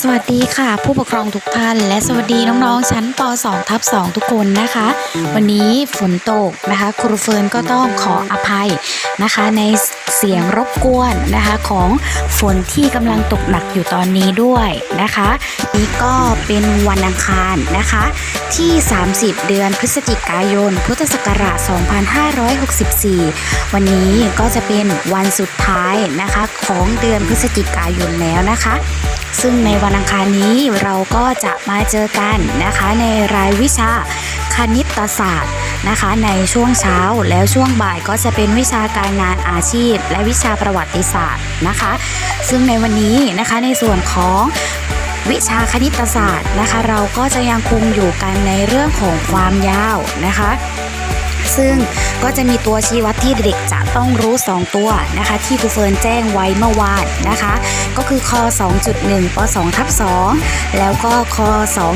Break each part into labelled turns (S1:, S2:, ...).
S1: สวัสดีค่ะ ผู้ปกครองทุกท่าน และสวัสดีน้องๆ ชั้นป .2 ทับ2ทุกคนนะคะ วันนี้ฝนตกนะคะครูเฟิร์นก็ต้องขออภัยนะคะ ในเสียงรบกวนนะคะของฝนที่กำลังตกหนักอยู่ตอนนี้ด้วยนะคะ นี่ก็เป็นวันอังคารนะคะ ที่ 30 เดือนพฤศจิกายน พุทธศักราช 2564 วันนี้ก็จะเป็นวันสุดท้ายนะคะของเดือนพฤศจิกายนแล้วนะคะซึ่งในวันอังคารนี้เราก็จะมาเจอกันนะคะในรายวิชาคณิตศาสตร์นะคะในช่วงเช้าแล้วช่วงบ่ายก็จะเป็นวิชาการงานอาชีพ และวิชาประวัติศาสตร์นะคะ ซึ่งในวันนี้นะคะในส่วนของวิชาคณิตศาสตร์นะคะ เราก็จะยังคงอยู่กันในเรื่องของความยาวนะคะ ซึ่งก็จะมีตัวชี้วัดที่เด็กจะต้องรู้ 2 ตัวนะคะ ที่ครูเฟิร์นแจ้งไว้เมื่อวานนะคะ ก็คือคอ2.1ป2ทับ2แล้วก็คอ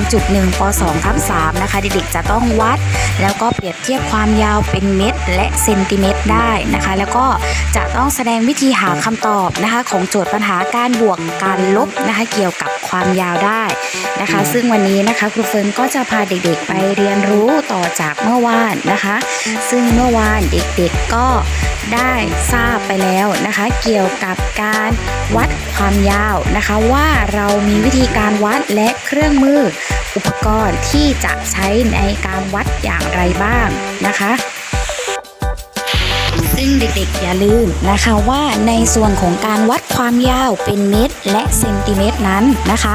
S1: 2.1ป2ทับ3นะคะ เด็กๆจะต้องวัด แล้วก็เปรียบเทียบความยาวเป็นเมตร และเซนติเมตรได้นะคะ แล้วก็จะต้องแสดงวิธีหาคำตอบนะคะ ของโจทย์ปัญหาการบวกการลบนะคะเกี่ยวกับความยาวได้นะคะ ซึ่งวันนี้นะคะครูเฟิร์นก็จะพาเด็กๆไปเรียนรู้ต่อจากเมื่อวานนะคะซึ่งเมื่อวานเด็กๆก็ได้ทราบไปแล้วนะคะ เกี่ยวกับการวัดความยาวนะคะ ว่าเรามีวิธีการวัดและเครื่องมือ อุปกรณ์ที่จะใช้ในการวัดอย่างไรบ้างนะคะซึ่งเด็กๆ อย่าลืมนะคะว่าในส่วนของการวัดความยาวเป็นเมตรและเซนติเมตรนั้นนะคะ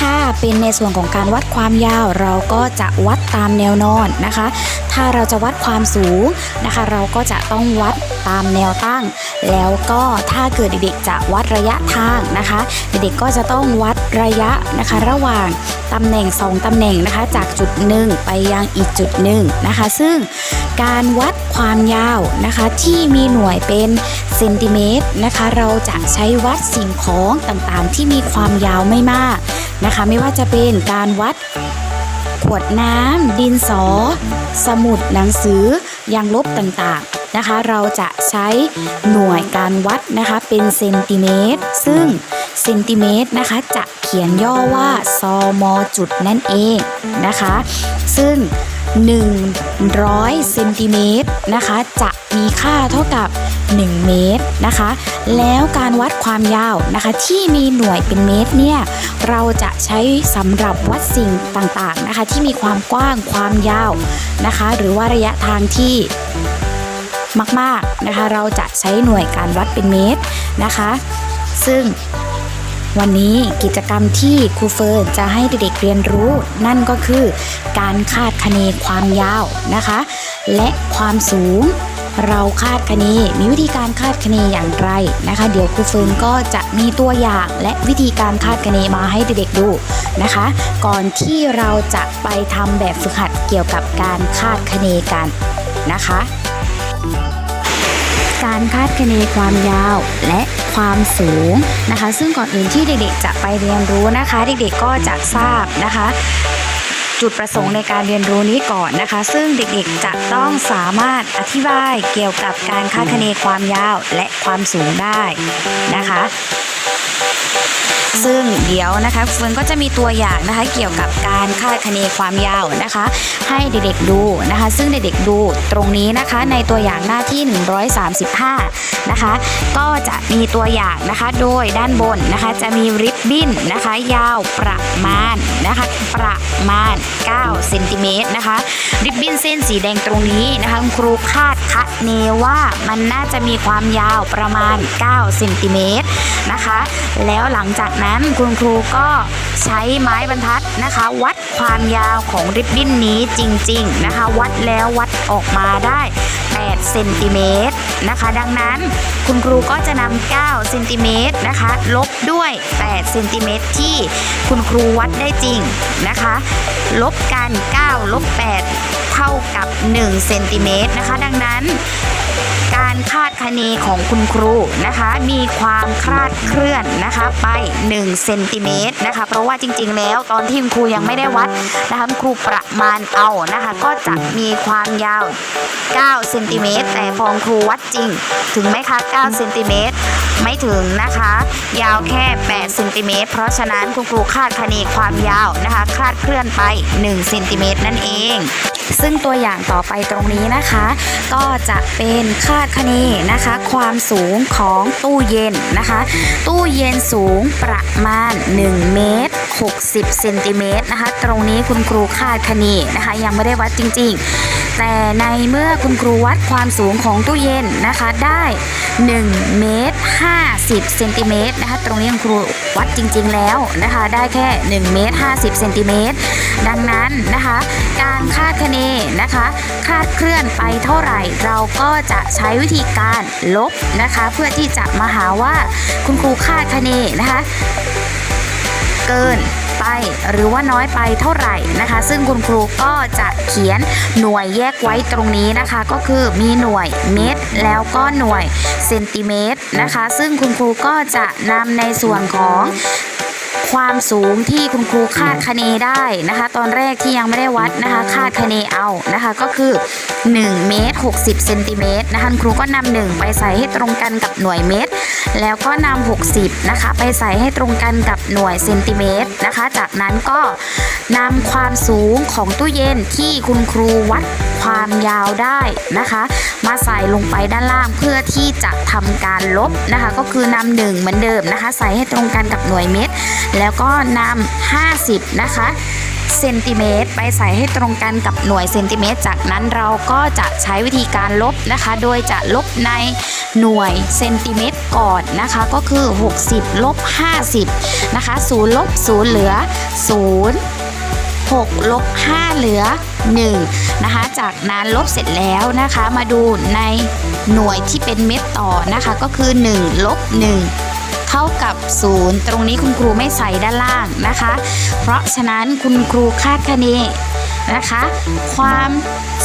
S1: ถ้าเป็นในส่วนของการวัดความยาวเราก็จะวัดตามแนวนอนนะคะ ถ้าเราจะวัดความสูงนะคะ เราก็จะต้องวัดตามแนวตั้ง แล้วก็ถ้าเกิดเด็กๆจะวัดระยะทางนะคะ เด็กๆก็จะต้องวัดระยะนะคะ ระหว่างตำแหน่ง 2ตำแหน่งนะคะ จากจุดหนึ่งไปยังอีกจุดหนึ่งนะคะ ซึ่งการวัดความยาวนะคะที่มีหน่วยเป็นเซนติเมตรนะคะ เราจะใช้วัดสิ่งของต่างๆ ที่มีความยาวไม่มากนะคะ ไม่ว่าจะเป็นการวัด ขวดน้ำดินสอ สมุดหนังสือยางลบต่างๆนะคะ เราจะใช้หน่วยการวัดนะคะเป็นเซนติเมตร ซึ่งเซนติเมตรนะคะจะเขียนย่อว่าซมจุดนั่นเองนะคะ ซึ่ง 100เซนติเมตรนะคะจะมีค่าเท่ากับ 1 เมตรนะคะ แล้วการวัดความยาวนะคะที่มีหน่วยเป็นเมตรเนี่ยเราจะใช้สำหรับวัดสิ่งต่างๆนะคะ ที่มีความกว้างความยาวนะคะ หรือว่าระยะทางที่มากๆนะคะ เราจะใช้หน่วยการวัดเป็นเมตรนะคะ ซึ่งวันนี้กิจกรรมที่ครูเฟิร์นจะให้เด็กๆเรียนรู้ นั่นก็คือการคาดคะเนความยาวนะคะ และความสูง เราคาดคะเนมีวิธีการคาดคะเนอย่างไรนะคะ เดี๋ยวครูเฟิร์นก็จะมีตัวอย่างและวิธีการคาดคะเนมาให้เด็กๆดูนะคะ ก่อนที่เราจะไปทำแบบฝึกหัดเกี่ยวกับการคาดคะเนกันนะคะ การคาดคะเนความยาวและความสูงนะคะ ซึ่งก่อนอื่นที่เด็กๆจะไปเรียนรู้นะคะ เด็กๆก็จะทราบนะคะ จุดประสงค์ในการเรียนรู้นี้ก่อนนะคะ ซึ่งเด็กๆจะต้องสามารถอธิบายเกี่ยวกับการคาดคะเนความยาวและความสูงได้นะคะซึ่งเดี๋ยวนะคะเฟิร์นก็จะมีตัวอย่างนะคะเกี่ยวกับการคาดคะเนความยาวนะคะ ให้เด็กๆดูนะคะ ซึ่งเด็กๆดูตรงนี้นะคะในตัวอย่างหน้าที่ 135 นะคะ ก็จะมีตัวอย่างนะคะ โดยด้านบนนะคะจะมีริ บิ้นนะคะ ยาวประมาณนะคะ ประมาณ 9 เซนติเมตรนะคะ ริบบิ้นเส้นสีแดงตรงนี้นะคะคุณครูคาดคะเนว่ามันน่าจะมีความยาวประมาณ 9 เซนติเมตรนะคะ แล้วหลังจากนั้นคุณครูก็ใช้ไม้บรรทัดนะคะ วัดความยาวของริบบิ้นนี้จริง ๆนะคะ วัดแล้ววัดออกมาได้ 8 เซนติเมตรนะคะ ดังนั้นคุณครูก็จะนำ9เซนติเมตรนะคะ ลบด้วย 8เซนติเมตรที่คุณครูวัดได้จริงนะคะ ลบกัน9ลบ8เท่ากับ1เซนติเมตรนะคะ ดังนั้น การคาดคะเนของคุณครูนะคะ มีความคลาดเคลื่อนนะคะไป1เซนติเมตรนะคะเพราะว่าจริงๆ แล้วตอนที่คุณครูยังไม่ได้วัดนะคะครูประมาณเอานะคะ ก็จะมีความยาว9เซนติเมตรแต่พอคุณครูวัดจริง ถึงไหมคะ9เซนติเมตร ไม่ถึงนะคะ ยาวแค่8เซนติเมตร เพราะฉะนั้นคุณครูคาดคะเนความยาวนะคะ คลาดเคลื่อนไป1เซนติเมตรนั่นเอง ซึ่งตัวอย่างต่อไปตรงนี้นะคะ ก็จะเป็นคาดคะเนนะคะ ความสูงของตู้เย็นนะคะ ตู้เย็นสูงประมาณ 1 เมตร 60 เซนติเมตรนะคะ ตรงนี้คุณครูคาดคะเนนะคะ ยังไม่ได้วัดจริง ๆแต่ในเมื่อคุณครูวัดความสูงของตู้เย็นนะคะได้ 1 เมตร50เซนติเมตรนะคะตรงนี้คุณครูวัดจริง ๆ แล้วนะคะได้แค่1เมตร50เซนติเมตรดังนั้นนะคะ การคาดคะเนนะคะคาดเคลื่อนไปเท่าไหร่ เราก็จะใช้วิธีการลบนะคะ เพื่อที่จะมาหาว่าคุณครูคาดคะเนนะคะ เกิน ไป หรือว่าน้อยไปเท่าไหร่นะคะ ซึ่งคุณครูก็จะเขียนหน่วยแยกไว้ตรงนี้นะคะ ก็คือมีหน่วยเมตร แล้วก็หน่วยเซนติเมตรนะคะ ซึ่งคุณครูก็จะนำในส่วนของ ความสูงที่คุณครูคาดคะเนได้นะคะ ตอนแรกที่ยังไม่ได้วัดนะคะ คาดคะเนเอานะคะ ก็คือ1เมตร60เซนติเมตรนะคะครูก็นำ1ไปใส่ให้ตรงกันกับหน่วยเมตร แล้วก็นำ60นะคะ ไปใส่ให้ตรงกันกับหน่วยเซนติเมตรนะคะ จากนั้นก็นำความสูงของตู้เย็นที่คุณครูวัด ความยาวได้นะคะ มาใส่ลงไปด้านล่างเพื่อที่จะทำการลบนะคะ ก็คือนำหนึ่งเหมือนเดิมนะคะ ใส่ให้ตรงกันกับหน่วยเมตร แล้วก็นำ50 นะคะเซนติเมตรไปใส่ให้ตรงกันกับหน่วยเซนติเมตร จากนั้นเราก็จะใช้วิธีการลบนะคะ โดยจะลบในหน่วยเซนติเมตรก่อนนะคะ ก็คือ 60 ลบ 50 นะคะ0ลบ0เหลือ 0 6ลบ5เหลือ1นะคะ จากนั้นลบเสร็จแล้วนะคะ มาดูในหน่วยที่เป็นเม็ดต่อนะคะ ก็คือ1ลบ1เท่ากับ 0 ตรงนี้คุณครูไม่ใส่ด้านล่างนะคะ เพราะฉะนั้นคุณครูคาดคะเนนะคะ ความ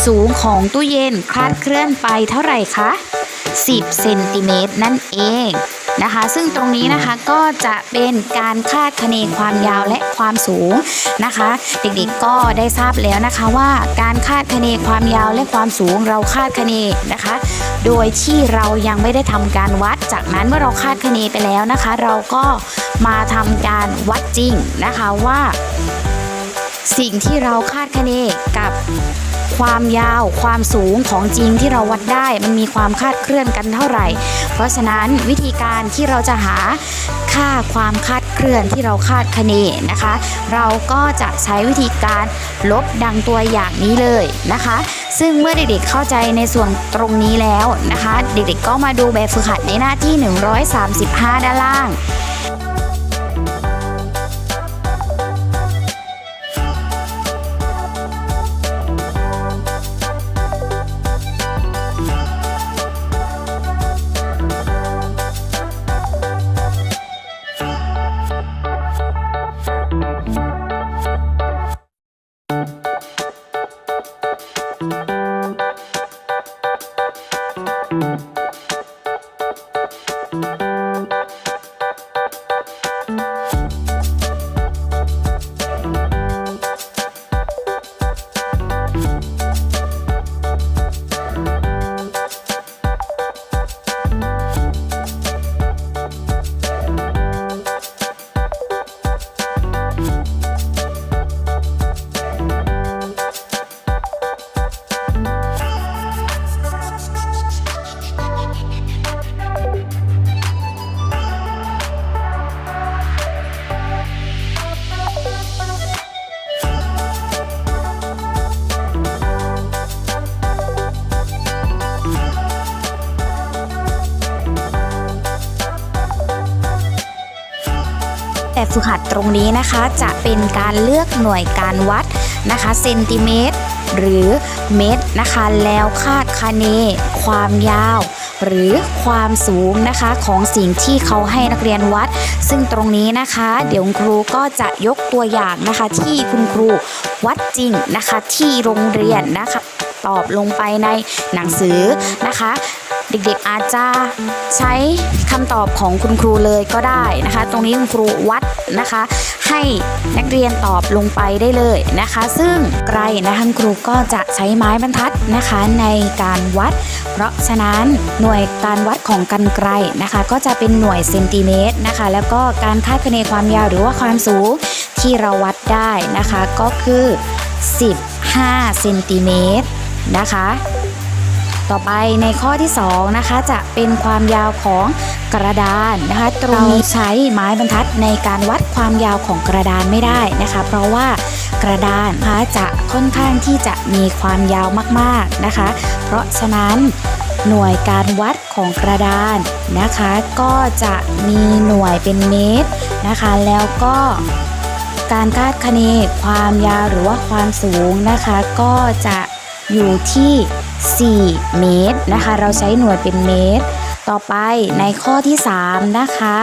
S1: สูงของตู้เย็นคลาดเคลื่อนไปเท่าไหร่คะ 10 เซนติเมตรนั่นเอง นะคะ ซึ่งตรงนี้นะคะก็จะเป็นการคาดคะเนความยาวและความสูงนะคะ เด็กๆก็ได้ทราบแล้วนะคะว่าการคาดคะเนความยาวและความสูงเราคาดคะเนนะคะ โดยที่เรายังไม่ได้ทำการวัด จากนั้นเมื่อเราคาดคะเนไปแล้วนะคะ เราก็มาทำการวัดจริงนะคะว่า สิ่งที่เราคาดคะเนกับ ความยาว ความสูงของจริงที่เราวัดได้ มันมีความคาดเคลื่อนกันเท่าไหร่ เพราะฉะนั้นวิธีการที่เราจะหาค่าความคาดเคลื่อนที่เราคาดคะเนนะคะ เราก็จะใช้วิธีการลบดังตัวอย่างนี้เลยนะคะ ซึ่งเมื่อเด็กๆเข้าใจในส่วนตรงนี้แล้วนะคะ เด็กๆก็มาดูแบบฝึกหัดในหน้าที่ 135 ด้านล่าง ฝึกหัดตรงนี้นะคะ จะเป็นการเลือกหน่วยการวัดนะคะเซนติเมตร หรือเมตรนะคะ แล้วคาดคะเน ความยาว หรือความสูงนะคะของสิ่งที่เขาให้นักเรียนวัด ซึ่งตรงนี้นะคะ เดี๋ยวคุณครูก็จะยกตัวอย่างนะคะ ที่คุณครูวัดจริงนะคะที่โรงเรียนนะคะ ตอบลงไปในหนังสือนะคะ เด็กๆอาจจะใช้คำตอบของคุณครูเลยก็ได้นะคะ ตรงนี้คุณครูวัดนะคะ ให้นักเรียนตอบลงไปได้เลยนะคะ ซึ่งไกลนะคะคุณครูก็จะใช้ไม้บรรทัดนะคะในการวัด เพราะฉะนั้นหน่วยการวัดของกันไกลนะคะ ก็จะเป็นหน่วยเซนติเมตรนะคะ แล้วก็การคาดคะเนความยาวหรือว่าความสูงที่เราวัดได้นะคะ ก็คือ 15เซนติเมตรนะคะ ต่อไปในข้อที่2นะคะจะเป็นความยาวของกระดานนะคะตรงนี้ใช้ไม้บรรทัดในการวัดความยาวของกระดานไม่ได้นะคะ เพราะว่ากระดานนะคะจะค่อนข้างที่จะมีความยาวมากๆนะคะ เพราะฉะนั้นหน่วยการวัดของกระดานนะคะ ก็จะมีหน่วยเป็นเมตรนะคะ แล้วก็การคาดคะเนความยาวหรือว่าความสูงนะคะ ก็จะอยู่ที่ 4 เมตรนะคะ เราใช้หน่วยเป็นเมตร ต่อไปในข้อที่ 3 นะคะ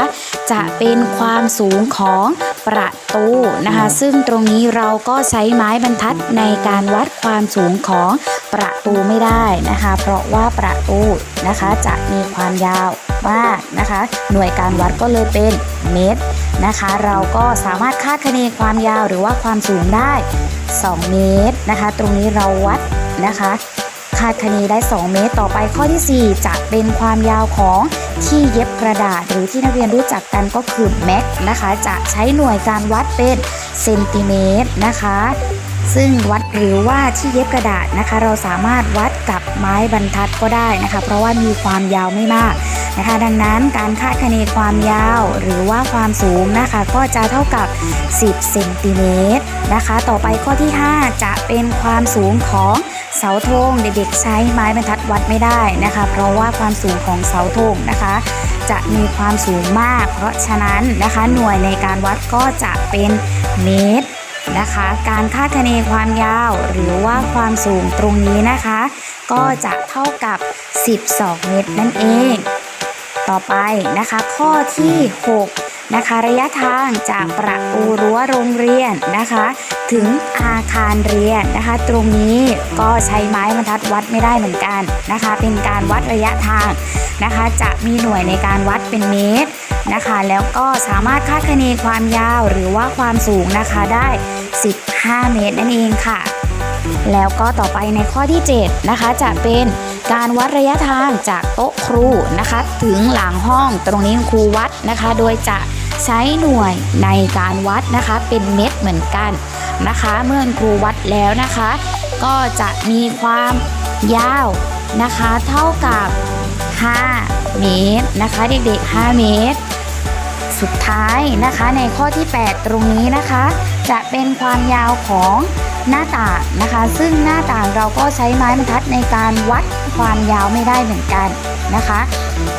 S1: จะเป็นความสูงของประตูนะคะ ซึ่งตรงนี้เราก็ใช้ไม้บรรทัดในการวัดความสูงของประตูไม่ได้นะคะ เพราะว่าประตูนะคะจะมีความยาวมากนะคะ หน่วยการวัดก็เลยเป็นเมตรนะคะ เราก็สามารถคาดคะเนความยาวหรือว่าความสูงได้ 2 เมตรนะคะ ตรงนี้เราวัดนะคะาดคะเนได้ 2 เมตร ต่อไปข้อที่ 4 จะเป็นความยาวของที่เย็บกระดาษ หรือที่นักเรียนรู้จักกันก็คือแม็กนะคะ จะใช้หน่วยการวัดเป็นเซนติเมตรนะคะ ซึ่งวัดหรือว่าที่เย็บกระดาษนะคะ เราสามารถวัดกับไม้บรรทัดก็ได้นะคะ เพราะว่ามีความยาวไม่มากนะคะ ดังนั้นการคาดคะเนความยาวหรือว่าความสูงนะคะ ก็จะเท่ากับ 10เซนติเมตรนะคะ ต่อไปข้อที่ 5 จะเป็นความสูงของเสาธงเด็กๆใช้ไม้บรรทัดวัดไม่ได้นะคะ เพราะว่าความสูงของเสาธงนะคะ จะมีความสูงมาก เพราะฉะนั้นนะคะหน่วยในการวัดก็จะเป็นเมตร นะคะ การคาดคะเนความยาวหรือว่าความสูงตรงนี้นะคะ ก็จะเท่ากับ 12 เมตรนั่นเอง ต่อไปนะคะ ข้อที่ 6 นะคะ ระยะทางจากประตูรั้วโรงเรียนนะคะ ถึงอาคารเรียนนะคะ ตรงนี้ก็ใช้ไม้บรรทัดวัดไม่ได้เหมือนกันนะคะ เป็นการวัดระยะทางนะคะ จะมีหน่วยในการวัดเป็นเมตร นะคะ แล้วก็สามารถคาดคะเนความยาวหรือว่าความสูงนะคะได้ 15 เมตรนั่นเองค่ะ แล้วก็ต่อไปในข้อที่ 7 นะคะ จะเป็นการวัดระยะทางจากโต๊ะครูนะคะ ถึงหลังห้องตรงนี้ครูวัดนะคะ โดยจะใช้หน่วยในการวัดนะคะ เป็นเม็ดเหมือนกันนะคะ เมื่อครูวัดแล้วนะคะ ก็จะมีความยาวนะคะ เท่ากับ 5 เมตรนะคะ เด็กๆ 5 เมตร สุดท้ายนะคะ ในข้อที่ 8 ตรงนี้นะคะ จะเป็นความยาวของหน้าต่างนะคะ ซึ่งหน้าต่างเราก็ใช้ไม้บรรทัดในการวัดความยาวไม่ได้เหมือนกันนะคะ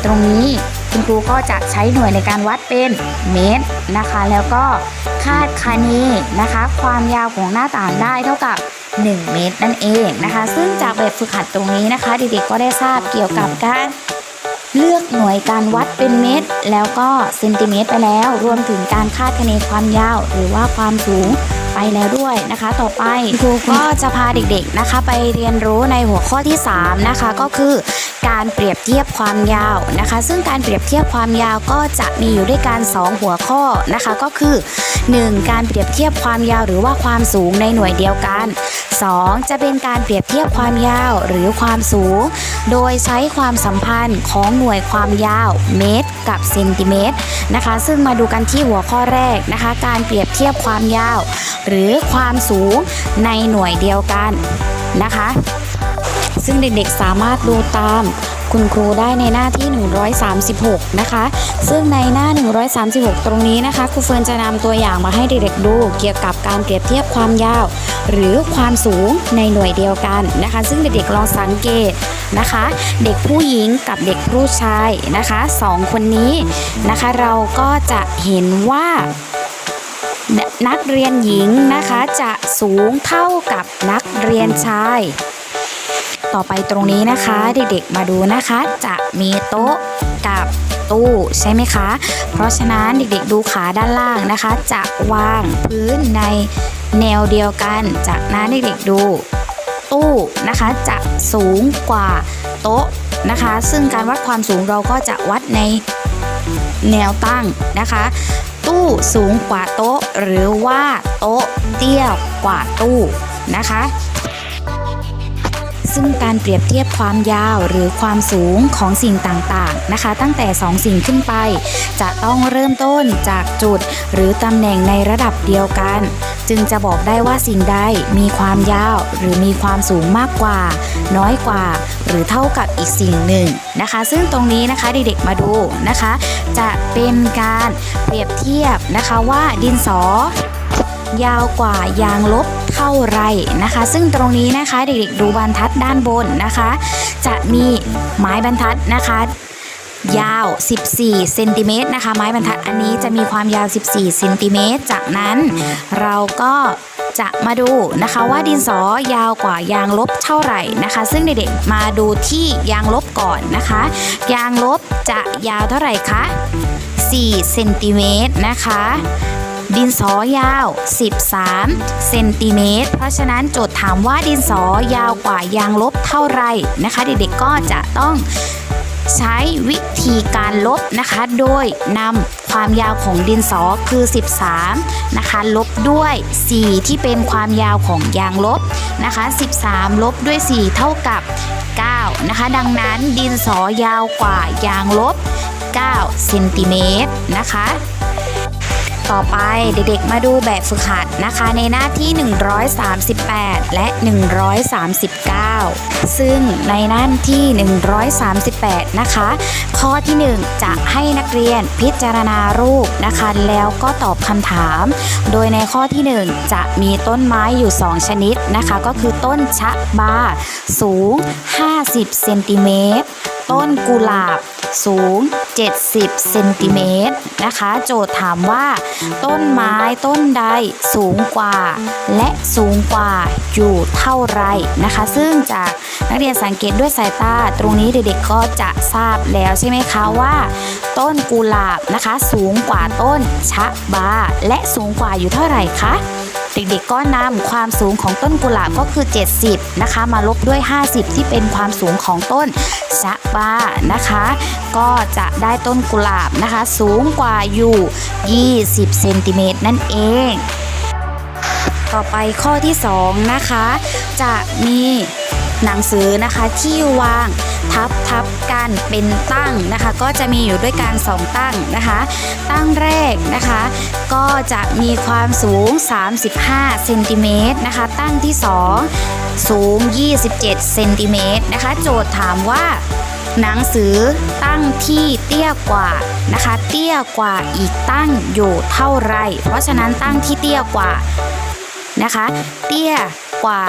S1: ตรงนี้คุณครูก็จะใช้หน่วยในการวัดเป็นเมตรนะคะ แล้วก็คาดคะเนนะคะ ความยาวของหน้าต่างได้เท่ากับ 1 เมตรนั่นเองนะคะ ซึ่งจากแบบฝึกหัดตรงนี้นะคะเด็กๆก็ได้ทราบเกี่ยวกับการ เลือกหน่วยการวัดเป็นเมตร แล้วก็เซนติเมตรไปแล้ว รวมถึงการคาดคะเนความยาว หรือว่าความสูงไปแล้วด้วยนะคะ ต่อไปครูก็จะพาเด็กๆนะคะ ไปเรียนรู้ในหัวข้อที่ 3 นะคะ ก็คือ การเปรียบเทียบความยาวนะคะ ซึ่งการเปรียบเทียบความยาวก็จะมีอยู่ด้วยกัน 2 หัวข้อนะคะ ก็คือ 1. การเปรียบเทียบความยาวหรือว่าความสูงในหน่วยเดียวกัน 2. จะเป็นการเปรียบเทียบความยาวหรือความสูง โดยใช้ความสัมพันธ์ของหน่วยความยาวเมตร กับเซนติเมตรนะคะ ซึ่งมาดูกันที่หัวข้อแรกนะคะ การเปรียบเทียบความยาว หรือความสูงในหน่วยเดียวกันนะคะ ซึ่งเด็กๆสามารถดูตามคุณครูได้ในหน้าที่ 136 นะคะ ซึ่งในหน้า 136 ตรงนี้นะคะครูเฟิร์นจะนำตัวอย่างมาให้เด็กๆดูเกี่ยวกับการเปรียบเทียบความยาว หรือความสูงในหน่วยเดียวกันนะคะ ซึ่งเด็กๆลองสังเกตนะคะ เด็กผู้หญิงกับเด็กผู้ชายนะคะสองคนนี้นะคะ เราก็จะเห็นว่านักเรียนหญิงนะคะจะสูงเท่ากับนักเรียนชาย ต่อไปตรงนี้นะคะ เด็กๆมาดูนะคะ จะมีโต๊ะกับตู้ใช่ไหมคะ เพราะฉะนั้นเด็กๆดูขาด้านล่างนะคะ จะวางพื้นในแนวเดียวกัน จากนั้นเด็กๆดูตู้นะคะจะสูงกว่าโต๊ะนะคะ ซึ่งการวัดความสูงเราก็จะวัดในแนวตั้งนะคะ ตู้สูงกว่าโต๊ะ หรือว่าโต๊ะเตี้ยกว่าตู้นะคะ ซึ่งการเปรียบเทียบความยาวหรือความสูงของสิ่งต่างๆนะคะ ตั้งแต่ 2 สิ่งขึ้นไป จะต้องเริ่มต้นจากจุด หรือตำแหน่งในระดับเดียวกัน จึงจะบอกได้ว่าสิ่งใดมีความยาวหรือมีความสูงมากกว่า น้อยกว่า หรือเท่ากับอีกสิ่งหนึ่งนะคะ ซึ่งตรงนี้นะคะเด็กๆมาดูนะคะ จะเป็นการเปรียบเทียบนะคะว่าดินสอ ยาวกว่ายางลบ เท่าไรนะคะ ซึ่งตรงนี้นะคะเด็กๆดูบรรทัดด้านบนนะคะ จะมีไม้บรรทัดนะคะยาว 14 เซนติเมตรนะคะ ไม้บรรทัดอันนี้จะมีความยาว 14 เซนติเมตร จากนั้นเราก็จะมาดูนะคะว่าดินสอยาวกว่ายางลบเท่าไหร่นะคะ ซึ่งเด็กๆมาดูที่ยางลบก่อนนะคะ ยางลบจะยาวเท่าไหร่คะ 4 เซนติเมตรนะคะ ดินสอยาว 13 เซนติเมตร เพราะฉะนั้นโจทย์ถามว่าดินสอยาวกว่ายางลบเท่าไหร่นะคะ เด็กๆก็จะต้องใช้วิธีการลบนะคะ โดยนำความยาวของดินสอคือ 13 นะคะ ลบด้วย 4 ที่เป็นความยาวของยางลบนะคะ 13 ลบด้วย 4 เท่ากับ 9 นะคะ ดังนั้นดินสอยาวกว่ายางลบ 9 เซนติเมตรนะคะ ต่อไปเด็กๆมาดูแบบฝึกหัดนะคะในหน้าที่ 138 และ 139 ซึ่งในหน้าที่ 138 นะคะ ข้อที่ 1 จะให้นักเรียนพิจารณารูปนะคะ แล้วก็ตอบคำถาม โดยในข้อที่ 1 จะมีต้นไม้อยู่ 2 ชนิดนะคะ ก็คือต้นชะบาสูง 50 เซนติเมตร ต้นกุหลาบสูง 70 เซนติเมตรนะคะ โจทย์ถามว่า ต้นไม้ต้นใดสูงกว่า และสูงกว่าอยู่เท่าไรนะคะ ซึ่งจากนักเรียนสังเกตด้วยสายตา ตรงนี้เด็กๆก็จะทราบแล้วใช่ไหมคะว่า ต้นกุหลาบนะคะ สูงกว่าต้นชะบา และสูงกว่าอยู่เท่าไหร่คะ เด็กๆก็นำความสูงของต้นกุหลาบก็คือ 70 นะคะ มาลบด้วย 50 ที่เป็นความสูงของต้นชะบานะคะ ก็จะได้ต้นกุหลาบนะคะ สูงกว่าอยู่ 20เซนติเมตรนั่นเอง ต่อไปข้อที่ 2 นะคะ จะมี หนังสือนะคะที่วางทับทับกันเป็นตั้งนะคะ ก็จะมีอยู่ด้วยกัน2ตั้งนะคะ ตั้งแรกนะคะ ก็จะมีความสูง 35เซนติเมตรนะคะ ตั้งที่ 2 สูง 27เซนติเมตรนะคะ โจทย์ถามว่าหนังสือตั้งที่เตี้ยกว่านะคะ เตี้ยกว่าอีกตั้งอยู่เท่าไร เพราะฉะนั้นตั้งที่เตี้ยกว่านะคะ เตี้ยกว่า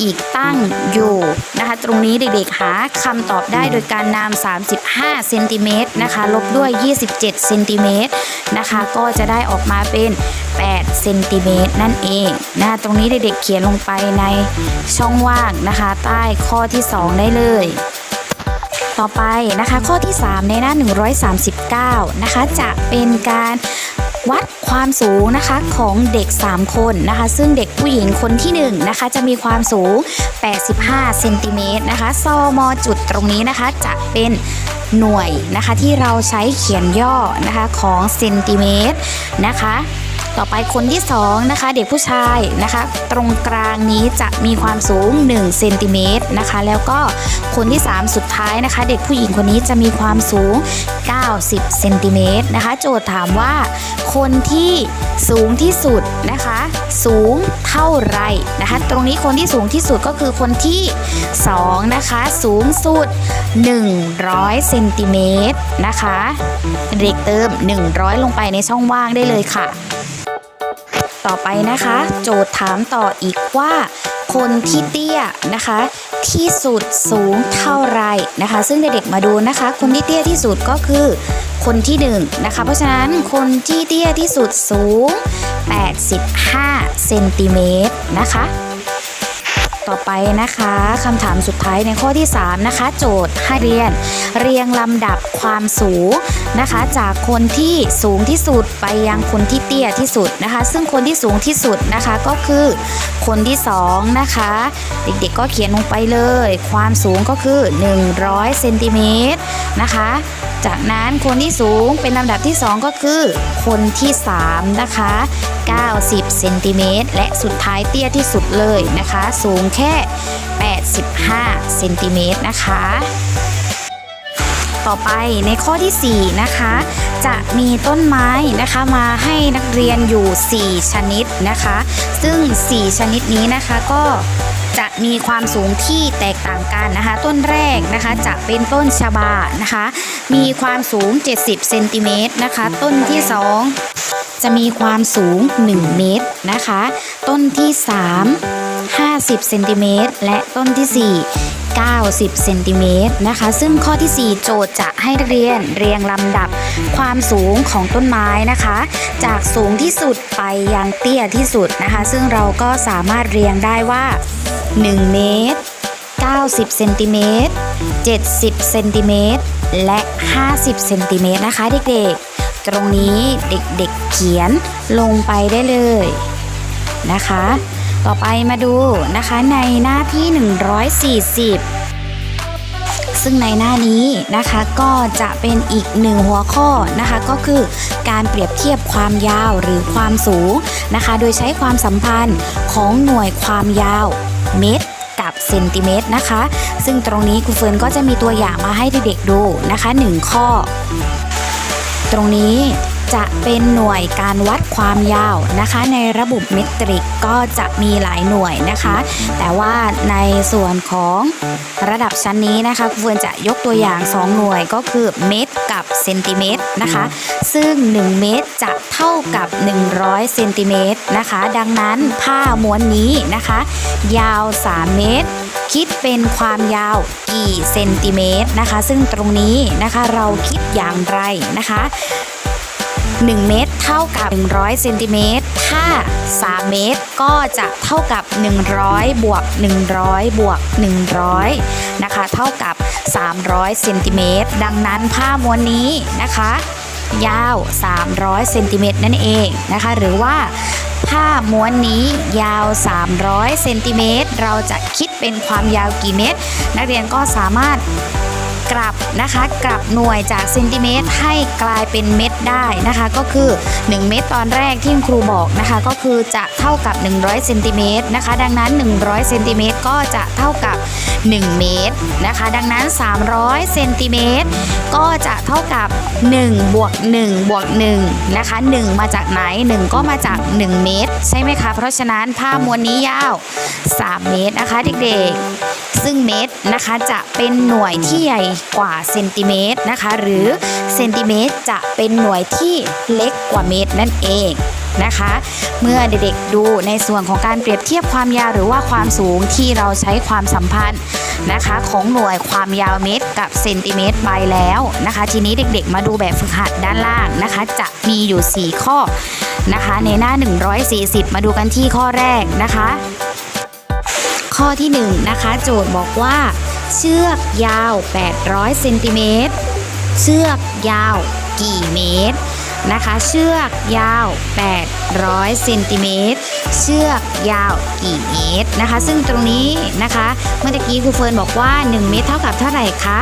S1: อีกตั้งอยู่นะคะ ตรงนี้เด็กๆหาคำตอบได้โดยการนำ35เซนติเมตรนะคะลบด้วย 27เซนติเมตรนะคะก็จะได้ออกมาเป็น8เซนติเมตรนั่นเองนะตรงนี้เด็กๆเขียนลงไปในช่องว่างนะคะ ใต้ข้อที่ 2 ได้เลยต่อไปนะคะข้อที่ 3 ในหน้า 139 นะคะ จะเป็นการ วัดความสูงนะคะของเด็ก 3 คนนะคะ ซึ่งเด็กผู้หญิงคนที่1นะคะจะมีความสูง 85 เซนติเมตรนะคะซอมอจุดตรงนี้นะคะจะเป็นหน่วยนะคะที่เราใช้เขียนย่อนะคะของเซนติเมตรนะคะ ต่อไปคนที่2นะคะเด็กผู้ชายนะคะ ตรงกลางนี้จะมีความสูง1เซนติเมตรนะคะแล้วก็คนที่ 3 สุดท้ายนะคะ เด็กผู้หญิงคนนี้จะมีความสูง 90เซนติเมตรนะคะโจทย์ถามว่า คนที่สูงที่สุดนะคะ สูงเท่าไรนะคะ ตรงนี้คนที่สูงที่สุดก็คือคนที่ 2 นะคะ สูงสุด 100เซนติเมตรนะคะเด็กเติม 100 ลงไปในช่องว่างได้เลยค่ะ ต่อไปนะคะ โจทย์ถามต่ออีกว่า คนที่เตี้ยนะคะ ที่สุดสูงเท่าไรนะคะ ซึ่งเด็กๆมาดูนะคะ คนที่เตี้ยที่สุดก็คือ คนที่หนึ่งนะคะ เพราะฉะนั้นคนที่เตี้ยที่สุดสูง 85เซนติเมตรนะคะ ต่อไปนะคะคำถามสุดท้ายในข้อที่ 3 นะคะ โจทย์ให้เรียน เรียงลำดับความสูงนะคะ จากคนที่สูงที่สุดไปยังคนที่เตี้ยที่สุดนะคะ ซึ่งคนที่สูงที่สุดนะคะก็คือคนที่ 2 นะคะ เด็กๆก็เขียนลงไปเลย ความสูงก็คือ 100เซนติเมตรนะคะจากนั้นคนที่สูงเป็นลำดับที่ 2 ก็คือ คนที่ 3 นะคะ 90เซนติเมตรและสุดท้ายเตี้ยที่สุดเลยนะคะ สูงแค่ 85เซนติเมตรนะคะ ต่อไปในข้อทีสี่4 นะคะ จะมีต้นไม้นะคะมาให้นักเรียนอยู่ 4 ชนิดนะคะ ซึ่ง 4 ชนิดนี้นะคะก็ จะมีความสูงที่แตกต่างกันนะคะ ต้นแรกนะคะจะเป็นต้นชบานะคะ มีความสูง 70เซนติเมตรนะคะ ต้นที่ 2 จะมีความสูง 1 เมตรนะคะ ต้นที่ 3 50เซนติเมตรและต้นที่ 4 90 เซนติเมตรนะคะ ซึ่งข้อที่ 4 โจทย์จะให้เรียนเรียงลำดับความสูงของต้นไม้นะคะ จากสูงที่สุดไปยังเตี้ยที่สุดนะคะ ซึ่งเราก็สามารถเรียงได้ว่า 1 เมตร 90 เซนติเมตร 70 เซนติเมตร และ 50 เซนติเมตรนะคะเด็กๆ ตรงนี้เด็กๆเขียนลงไปได้เลยนะคะ ต่อไปมาดูนะคะในหน้าที่ 140 ซึ่งในหน้านี้นะคะก็จะเป็นอีกหนึ่งหัวข้อนะคะก็คือการเปรียบเทียบความยาวหรือความสูงนะคะโดยใช้ความสัมพันธ์ของหน่วยความยาวเมตรกับเซนติเมตรนะคะ ซึ่งตรงนี้ครูเฟิร์นก็จะมีตัวอย่างมาให้เด็กๆดูนะคะ 1 ข้อ ตรงนี้ จะเป็นหน่วยการวัดความยาวนะคะ ในระบบเมตริกก็จะมีหลายหน่วยนะคะ แต่ว่าในส่วนของระดับชั้นนี้นะคะครูเฟิร์นจะยกตัวอย่าง 2 หน่วยก็คือเมตรกับเซนติเมตรนะคะ ซึ่ง 1 เมตรจะเท่ากับ 100เซนติเมตรนะคะ ดังนั้นผ้าม้วนนี้นะคะ ยาว 3 เมตร คิดเป็นความยาวกี่เซนติเมตรนะคะ ซึ่งตรงนี้นะคะเราคิดอย่างไรนะคะ 1 เมตรเท่ากับ 100เซนติเมตรถ้า 3 เมตรก็จะเท่ากับ 100 บวก 100 บวก 100 นะคะ เท่ากับ 300เซนติเมตรดังนั้นผ้าม้วนนี้นะคะ ยาว 300เซนติเมตรนั่นเองนะคะ หรือว่าผ้าม้วนนี้ยาว 300เซนติเมตรเราจะคิดเป็นความยาวกี่เมตร นักเรียนก็สามารถ กลับนะคะกลับหน่วยจากเซนติเมตรให้กลายเป็นเม็ดได้นะคะ ก็คือ 1 เม็ดตอนแรกที่ครูบอกนะคะ ก็คือจะเท่ากับ 100เซนติเมตรนะคะดังนั้น 100เซนติเมตรก็จะเท่ากับ 1 เมตรนะคะ ดังนั้น 300เซนติเมตรก็จะเท่ากับ1บวก1บวก1นะคะ1 มาจากไหน 1 ก็มาจาก 1 เมตร ใช่ไหมคะ เพราะฉะนั้นผ้ามวลนี้ยาว 3 เมตรนะคะเด็กๆ ซึ่งเมตรนะคะจะเป็นหน่วยที่ใหญ่กว่าเซนติเมตรนะคะ หรือเซนติเมตรจะเป็นหน่วยที่เล็กกว่าเมตรนั่นเองนะคะ เมื่อเด็กๆดูในส่วนของการเปรียบเทียบความยาวหรือว่าความสูงที่เราใช้ความสัมพันธ์นะคะ ของหน่วยความยาวเมตรกับเซนติเมตรไปแล้วนะคะ ทีนี้เด็กๆมาดูแบบฝึกหัดด้านล่างนะคะ จะมีอยู่ 4 ข้อนะคะ ในหน้า 140 มาดูกันที่ข้อแรกนะคะ ข้อที่1นงนะคะโจทย์บอกว่า เชือกยาว 800เซนติเมตร เชือกยาวกี่เมตรนะคะ เชือกยาว 800เซนติเมตร เชือกยาวกี่เมตรนะคะ ซึ่งตรงนี้นะคะ เมื่อกี้ครูเฟิร์นบอกว่า 1 เมตรเท่ากับเท่าไหร่คะ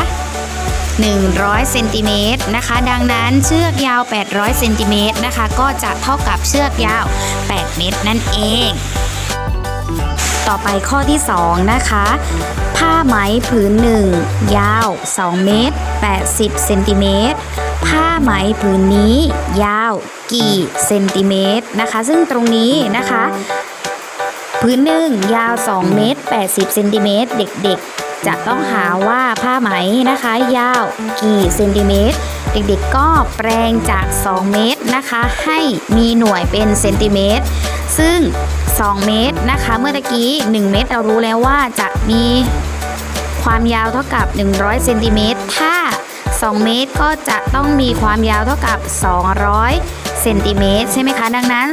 S1: 100เซนติเมตรนะคะ ดังนั้นเชือกยาว 800เซนติเมตรนะคะ ก็จะเท่ากับเชือกยาว 8 เมตรนั่นเอง ต่อไปข้อที่ 2 นะคะ ผ้าไหมผืนหนึ่งยาว 2 เมตร 80 เซนติเมตร ผ้าไหมผืนนี้ ยาวกี่เซนติเมตรนะคะ ซึ่งตรงนี้นะคะ พื้นหนึ่งยาว 2 เมตร 80 เซนติเมตร เด็กๆ จะต้องหาว่าผ้าไหมนะคะ ยาวกี่เซนติเมตรเด็กๆ ก็แปลงจาก 2 เมตรนะคะ ให้มีหน่วยเป็นเซนติเมตร ซึ่ง 2 เมตรนะคะ เมื่อตะกี้ 1 เมตรเรารู้แล้วว่าจะมีความยาวเท่ากับ 100เซนติเมตรถ้า 2 เมตรก็จะต้องมีความยาวเท่ากับ 200เซนติเมตรใช่ไหมคะ ดังนั้น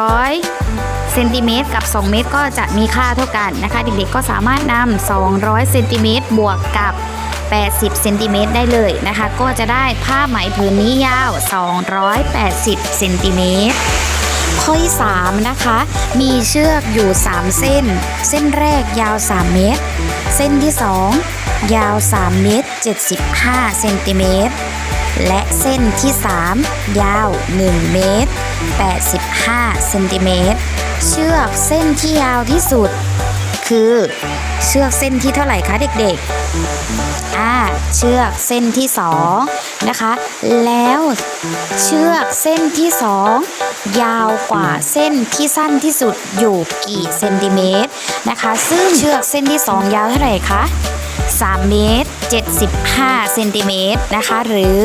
S1: 200เซนติเมตรกับ 2 เมตรก็จะมีค่าเท่ากันนะคะ เด็กๆก็สามารถนำ200เซนติเมตรบวกกับ 80เซนติเมตรได้เลยนะคะ ก็จะได้ผ้าไหมผืนนี้ยาว 280เซนติเมตร ข้อที่3นะคะ มีเชือกอยู่ 3 เส้น เส้นแรกยาว 3 เมตร เส้นที่ 2 ยาว 3 เมตร 75 เซนติเมตร และเส้นที่ 3 ยาว 1 เมตร 85 เซนติเมตร เชือกเส้นที่ยาวที่สุด คือ เชือกเส้นที่เท่าไหร่คะเด็กๆอ่าเชือกเส้นที่สองนะคะ แล้วเชือกเส้นที่สองยาวกว่าเส้นที่สั้นที่สุดอยู่กี่เซนติเมตรนะคะ ซึ่งเชือกเส้นที่สองยาวเท่าไหร่คะ 3 เมตร 75 เซนติเมตรนะคะ หรือ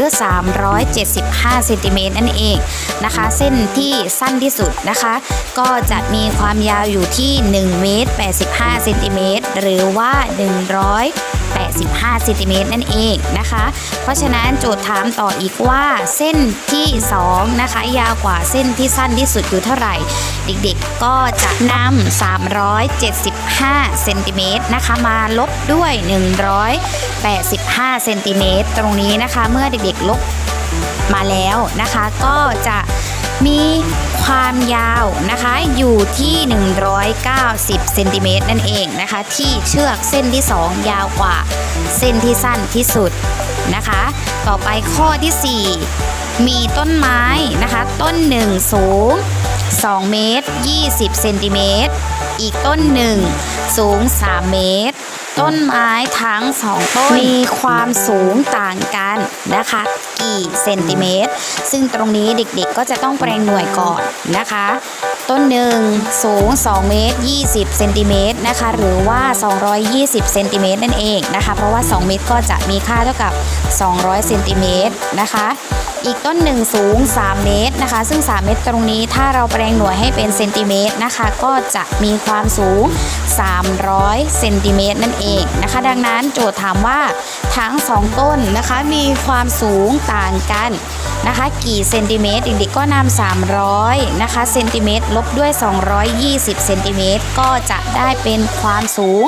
S1: 375 เซนติเมตรนั่นเองนะคะ เส้นที่สั้นที่สุดนะคะ ก็จะมีความยาวอยู่ที่ 1 เมตร 85 เซนติเมตร หรือว่า 100 แปะ85ซนติเมตรนั่นเองนะคะ เพราะฉะนั้นโจทย์ถามต่ออีกว่าเส้นที่ 2 นะคะ ยาวกว่าเส้นที่สั้นที่สุดอยู่เท่าไหร่ เด็กๆก็จะนำ375เซนติเมตรนะคะมาลบด้วย 185เซนติเมตรตรงนี้นะคะ เมื่อเด็กๆลบมาแล้วนะคะ ก็จะ มีความยาวนะคะอยู่ที่ 190 เซนติเมตรนั่นเองนะคะ ที่เชือกเส้นที่ 2 ยาวกว่าเส้นที่สั้นที่สุดนะคะ ต่อไปข้อที่ 4 มีต้นไม้นะคะ ต้นหนึ่งสูง 2 เมตร 20 เซนติเมตร อีกต้นหนึ่งสูง 3 เมตร ต้นไม้ทั้งสองต้นมีความสูงต่างกันนะคะ กี่เซนติเมตร ซึ่งตรงนี้เด็กๆก็จะต้องแปลงหน่วยก่อนนะคะ ต้นหนึ่งสูง 2 เมตร 20 เซนติเมตรนะคะ หรือว่า 220 เซนติเมตรนั่นเองนะคะ เพราะว่า 2 เมตรก็จะมีค่าเท่ากับ 200 เซนติเมตรนะคะ อีกต้นหนึ่งสูง 3 เมตรนะคะ ซึ่ง 3 เมตรตรงนี้ถ้าเราแปลงหน่วยให้เป็นเซนติเมตรนะคะ ก็จะมีความสูง 300 เซนติเมตรนั่นเองนะคะ ดังนั้นโจทย์ถามว่าทั้ง 2 ต้นนะคะมีความสูงต่างกันนะคะ กี่เซนติเมตรเด็กๆก็นำ300นะคะเซนติเมตรลบด้วย 220เซนติเมตรก็จะได้เป็นความสูง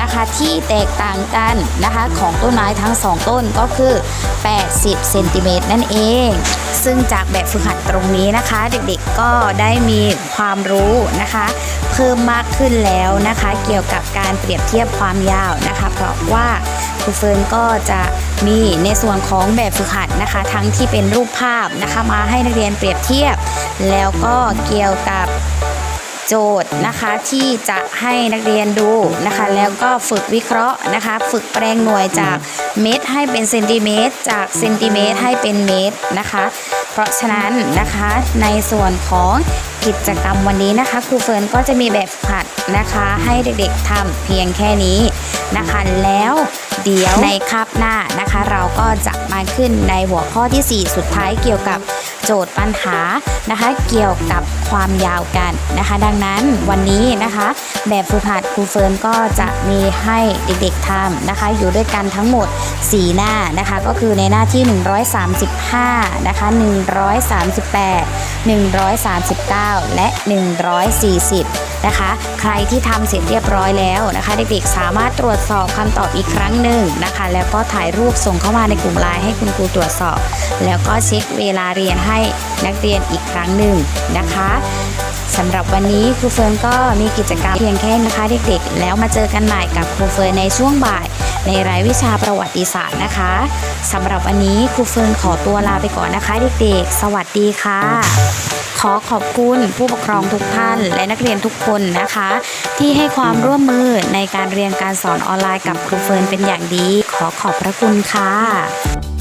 S1: นะคะที่แตกต่างกันนะคะของต้นไม้ทั้ง 2 ต้นก็คือ 80เซนติเมตรนั่นเอง ซึ่งจากแบบฝึกหัดตรงนี้นะคะ เด็กๆก็ได้มีความรู้นะคะ เพิ่มมากขึ้นแล้วนะคะ เกี่ยวกับการเปรียบเทียบความยาวนะคะ เพราะว่าครูเฟิร์นก็จะมีในส่วนของแบบฝึกหัดนะคะ ทั้งที่เป็นรูปภาพนะคะมาให้นักเรียนเปรียบเทียบ แล้วก็เกี่ยวกับโจทย์นะคะที่จะให้นักเรียนดูนะคะ แล้วก็ฝึกวิเคราะห์นะคะ ฝึกแปลงหน่วยจากเมตรให้เป็นเซนติเมตร จากเซนติเมตรให้เป็นเมตรนะคะ เพราะฉะนั้นนะคะในส่วนของกิจกรรมวันนี้นะคะครูเฟิร์นก็จะมีแบบฝึกหัดนะคะให้เด็กๆทำเพียงแค่นี้นะคะ แล้วเดี๋ยวในคาบหน้านะคะ เราก็จะมาขึ้นในหัวข้อทีสี่ 4 สุดท้ายเกี่ยวกับโจทย์ปัญหานะคะ เกี่ยวกับความยาวกันนะคะ ดังนั้นวันนี้นะคะ แบบฝึกหัดครูเฟิร์นก็จะมีให้เด็กๆทำนะคะ อยู่ด้วยกันทั้งหมด 4 หน้านะคะ ก็คือในหน้าที่ 135 นะคะ 138 139และ 140 นะคะ ใครที่ทำเสร็จเรียบร้อยแล้วนะคะ เด็กๆสามารถตรวจสอบคำตอบอีกครั้งหนึ่งนะคะ แล้วก็ถ่ายรูปส่งเข้ามาในกลุ่มไลน์ให้คุณครูตรวจสอบ แล้วก็เช็คเวลาเรียนให้นักเรียนอีกครั้งหนึ่งนะคะ สำหรับวันนี้ครูเฟิร์นก็มีกิจกรรมเพียงแค่นะคะเด็กๆ แล้วมาเจอกันใหม่กับครูเฟิร์นในช่วงบ่าย ในรายวิชาประวัติศาสตร์นะคะสำหรับวันนี้ครูเฟิร์นขอตัวลาไปก่อนนะคะเด็กๆ สวัสดีค่ะ ขอขอบคุณผู้ปกครองทุกท่าน และนักเรียนทุกคนนะคะ ที่ให้ความร่วมมือในการเรียนการสอนออนไลน์กับครูเฟิร์นเป็นอย่างดี ขอขอบพระคุณค่ะ